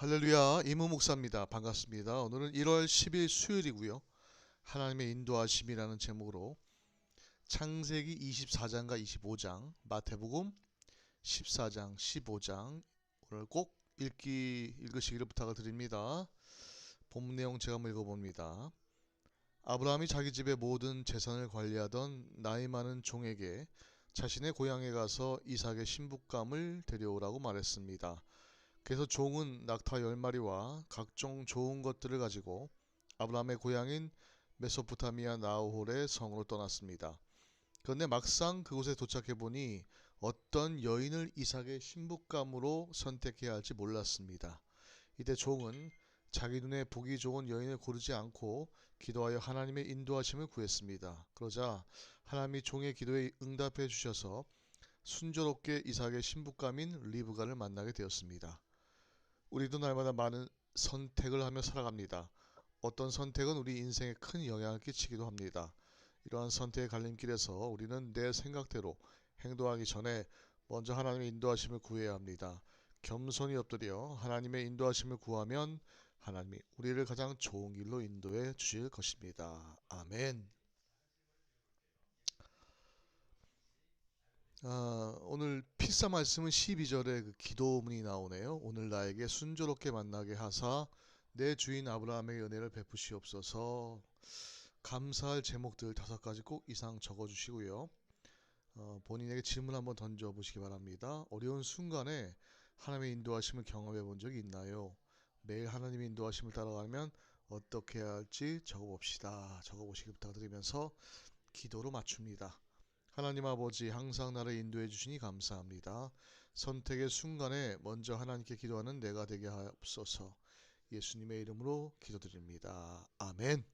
할렐루야 이무 목사입니다. 반갑습니다. 오늘은 1월 10일 수요일이고요. 하나님의 인도하심이라는 제목으로 창세기 24장과 25장, 마태복음 14장, 15장 오늘 꼭 읽기 읽으시기를 부탁을 드립니다. 본문 내용 제가 한번 읽어봅니다. 아브라함이 자기 집의 모든 재산을 관리하던 나이 많은 종에게 자신의 고향에 가서 이삭의 신부감을 데려오라고 말했습니다. 그래서 종은 낙타 10마리와 각종 좋은 것들을 가지고 아브라함의 고향인 메소포타미아 나우홀의 성으로 떠났습니다. 그런데 막상 그곳에 도착해 보니 어떤 여인을 이삭의 신부감으로 선택해야 할지 몰랐습니다. 이때 종은 자기 눈에 보기 좋은 여인을 고르지 않고 기도하여 하나님의 인도하심을 구했습니다. 그러자 하나님이 종의 기도에 응답해 주셔서 순조롭게 이삭의 신부감인 리브가를 만나게 되었습니다. 우리도 날마다 많은 선택을 하며 살아갑니다. 어떤 선택은 우리 인생에 큰 영향을 끼치기도 합니다. 이러한 선택의 갈림길에서 우리는 내 생각대로 행동하기 전에 먼저 하나님의 인도하심을 구해야 합니다. 겸손히 엎드려 하나님의 인도하심을 구하면 하나님이 우리를 가장 좋은 길로 인도해 주실 것입니다. 아멘. 아, 오늘 필사 말씀은 12절에 그 기도문이 나오네요. 오늘 나에게 순조롭게 만나게 하사 내 주인 아브라함의 은혜를 베푸시옵소서. 감사할 제목들 다섯 가지 꼭 이상 적어 주시고요. 어, 본인에게 질문 한번 던져 보시기 바랍니다. 어려운 순간에 하나님의 인도하심을 경험해 본 적이 있나요? 매일 하나님의 인도하심을 따라가면 어떻게 할지 적어 봅시다. 적어 보시기 부탁드리면서 기도로 맞춥니다. 하나님 아버지 항상 나를 인도해 주시니 감사합니다. 선택의 순간에 먼저 하나님께 기도하는 내가 되게 하옵소서. 예수님의 이름으로 기도드립니다. 아멘.